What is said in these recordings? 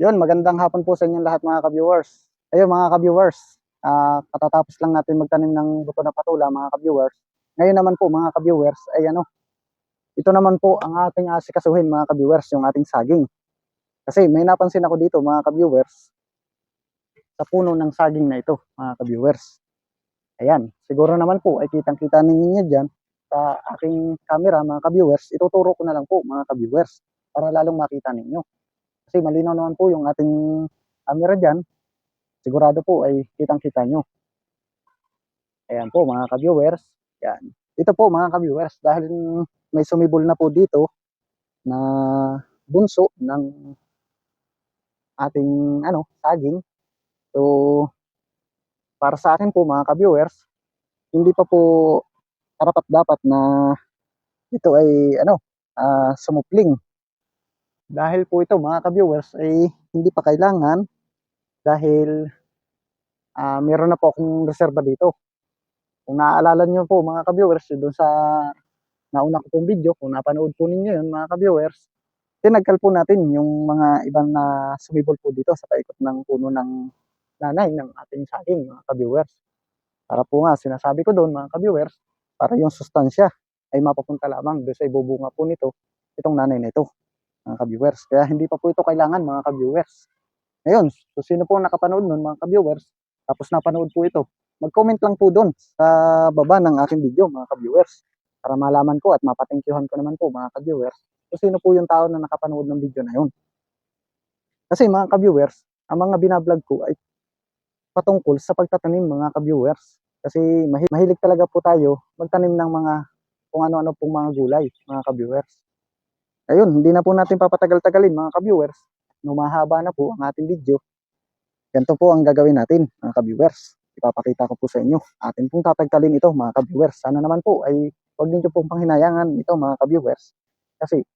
Yun, magandang hapon po sa inyong lahat mga ka-viewers. Ayun mga ka-viewers, ah, katatapos lang natin magtanim ng buto na patula mga ka-viewers. Ngayon naman po mga ka-viewers ay ano, ito naman po ang ating asikasuhin mga ka-viewers, yung ating saging. Kasi may napansin ako dito mga ka-viewers, sa puno ng saging na ito mga ka-viewers. Ayan, siguro naman po ay kitang-kita ninyo dyan sa aking camera mga ka-viewers. Ituturo ko na lang po mga ka-viewers para lalong makita ninyo. Kasi malinaw naman po yung ating camera dyan. Sigurado po ay kitang-kita nyo. Ayan po mga ka-viewers. Yan. Ito po mga ka-viewers dahil may sumibol na po dito na bunso ng ating ano, saging. So, para sa akin po mga ka-viewers, hindi pa po karapat dapat na ito ay ano, ah, sumupling dahil po ito mga ka-viewers ay hindi pa kailangan dahil ah meron na po akong reserba dito. Kung naaalala nyo po mga ka-viewers, doon sa nauna ko pong video, kung napanood po ninyo yun mga ka-viewers, tinagkal po natin yung mga ibang na sumibol po dito sa paikot ng puno ng nanay ng ating saging mga ka-viewers. Para po nga sinasabi ko doon mga ka-viewers, para yung sustansya ay mapapunta lamang doon sa ibubunga po nito, itong nanay na ito mga ka-viewers. Kaya hindi pa po ito kailangan mga ka-viewers. Ngayon, so sino po nakapanood nun mga ka-viewers, tapos napanood po ito, mag-comment lang po doon sa baba ng aking video mga ka-viewers para malaman ko at mapatingkyuhan ko naman po mga ka-viewers kung sino po yung tao na nakapanood ng video na yun. Kasi mga ka-viewers, ang mga binablog ko ay patungkol sa pagtatanim mga ka-viewers. Kasi mahi- mahilig talaga po tayo magtanim ng mga kung ano-ano pong mga gulay mga ka-viewers. Ayun, hindi na po natin papatagal-tagalin mga ka-viewers. Numahaba na po ang ating video. Ganito po ang gagawin natin mga ka-viewers. Ipapakita ko po sa inyo. Atin pong tatagkalin ito mga ka-viewers. Sana naman po ay huwag niyo pong panghinayangan ito mga ka-viewers. Kasi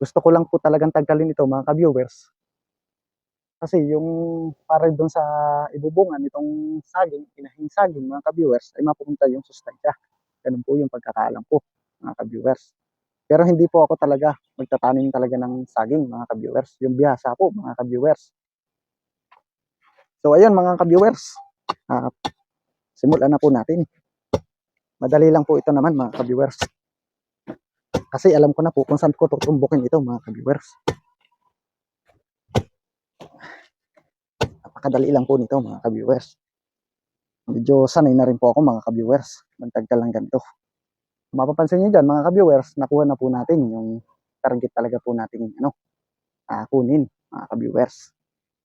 gusto ko lang po talagang tagkalin ito mga ka-viewers. Kasi yung para doon sa ibubungan itong saging, pinahing saging mga ka-viewers ay mapupunta yung sustansya. Ganun po yung pagkakaalam ko mga ka-viewers. Pero hindi po ako talaga magtatanim talaga ng saging mga ka-viewers. Yung bihasa po mga ka-viewers. So ayun mga ka-viewers. ah, simulan na po natin. Madali lang po ito naman mga ka-viewers. Kasi alam ko na po kung saan ko tutumbukin ito mga ka-viewers. Napakadali lang po nito mga ka-viewers. Medyo sanay na rin po ako mga ka-viewers. Magtagka lang ganito. Mapapansin nyo dyan mga ka-viewers, nakuha na po natin yung target talaga po nating ano, ah, kunin mga ka-viewers.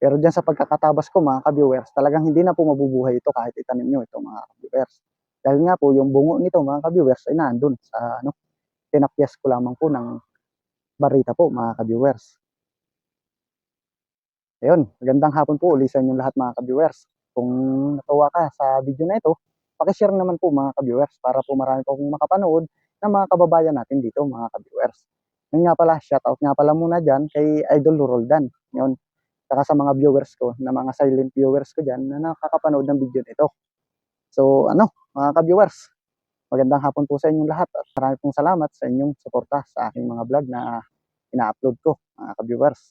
Pero dyan sa pagkakatabas ko mga ka-viewers, talagang hindi na po mabubuhay ito kahit itanim nyo ito mga ka-viewers. Dahil nga po yung bungo nito mga ka-viewers ay nandun sa ano, tinapyas ko lamang po ng barita po mga ka-viewers. Ayun, magandang hapon po uli sa inyong lahat mga ka-viewers. Kung natuwa ka sa video na ito, pakishare naman po mga ka-viewers para po marami pong makapanood ng mga kababayan natin dito mga ka-viewers. Yun nga pala, shoutout nga pala muna dyan kay Idol Roldan. Yun, saka sa mga viewers ko, na mga silent viewers ko dyan na nakakapanood ng video nito. So ano, mga ka-viewers, magandang hapon po sa inyong lahat at marami pong salamat sa inyong suporta sa aking mga vlog na ina-upload ko, mga ka-viewers.